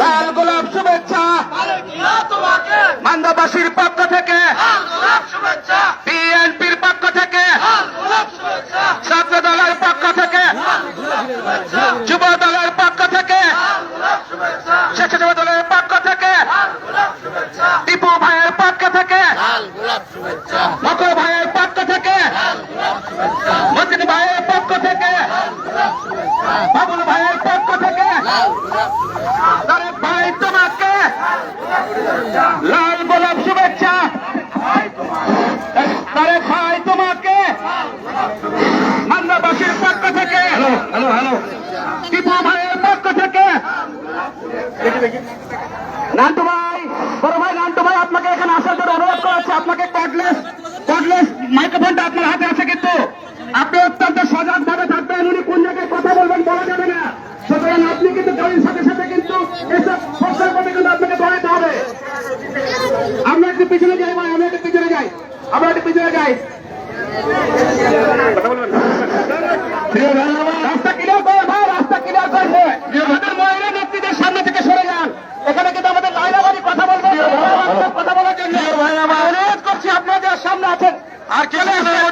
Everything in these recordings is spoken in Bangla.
লাল গোলাপ শুভেচ্ছা। মান্দাবাসীর পক্ষ থেকে বিএনপি আপনাকে এখানে আসার জন্য অনুরোধ করা হচ্ছে। আপনাকে কর্ডলেস কর্ডলেস মাইক্রোফোনটা আপনার হাতে আছে কিন্তু। আপনি আর কিছু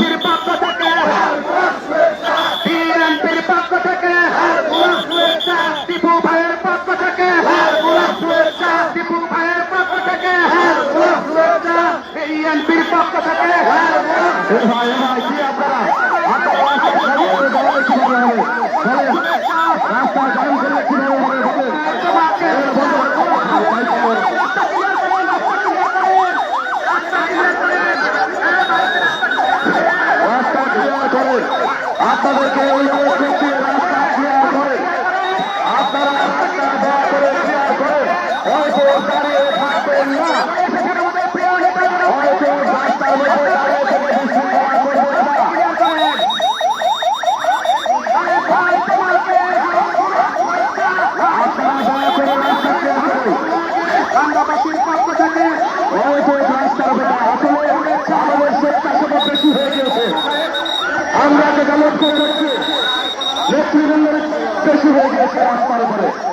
বিএনপির পক্ষ থেকে বিএনপির পক্ষ থেকে টিপু ভাইয়ের পক্ষ থেকে টিপু ভাইয়ের পক্ষ থেকে বিএনপির পক্ষ থেকে রাস্তা জাম করলে কীভাবে হবে করেন আপনাদেরকে এই পরিস্থিতির রাস্তা শেয়ার করেন আপনারা করে শেয়ার করেন হয়তো দাঁড়িয়ে থাকবেন না হয়তো রাস্তার মধ্যে দাঁড়িয়ে থেকে বিশৃঙ্খলা আপনারা দয়া করে রাস্তা শেয়ার করুন বাংলাবাসীর রাস্তার নেতৃবৃন্দের বেশি হয়ে গিয়েছে রাস্তার উপরে।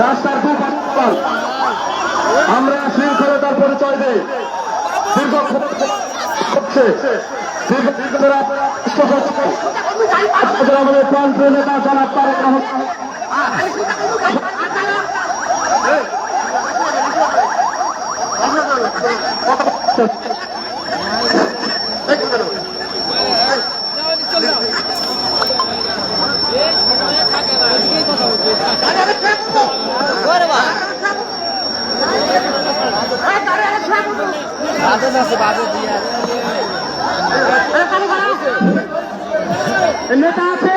রাস্তার কুপাল আমরা শৃঙ্খলতার পরিচয় দেই দীর্ঘ হচ্ছে আমাদের প্রান্তীয় নেতা জনাব তারেক রহমান আছে বাজে দিয়া নেতা আছে।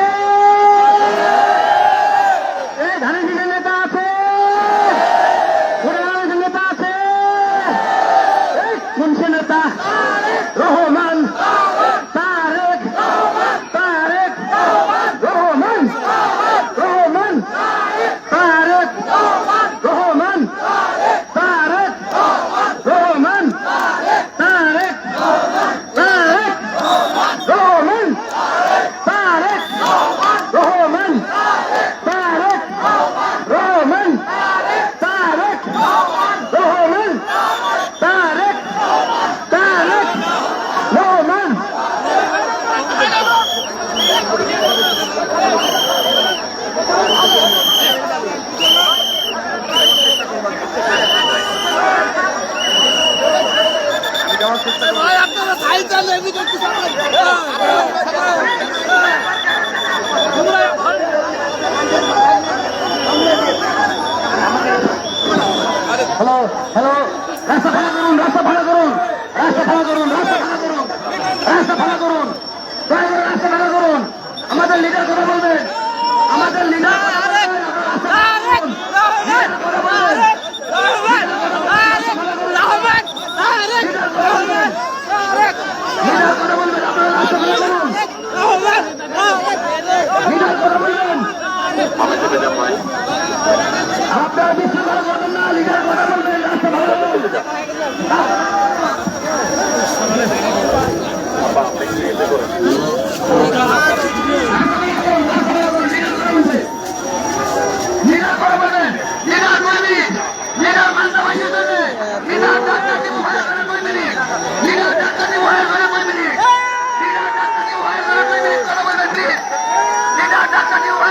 আপনার লিডার কথা বলবেন।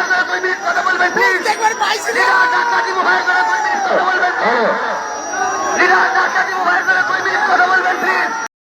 করে দুই মিনিট কথা বলবেন।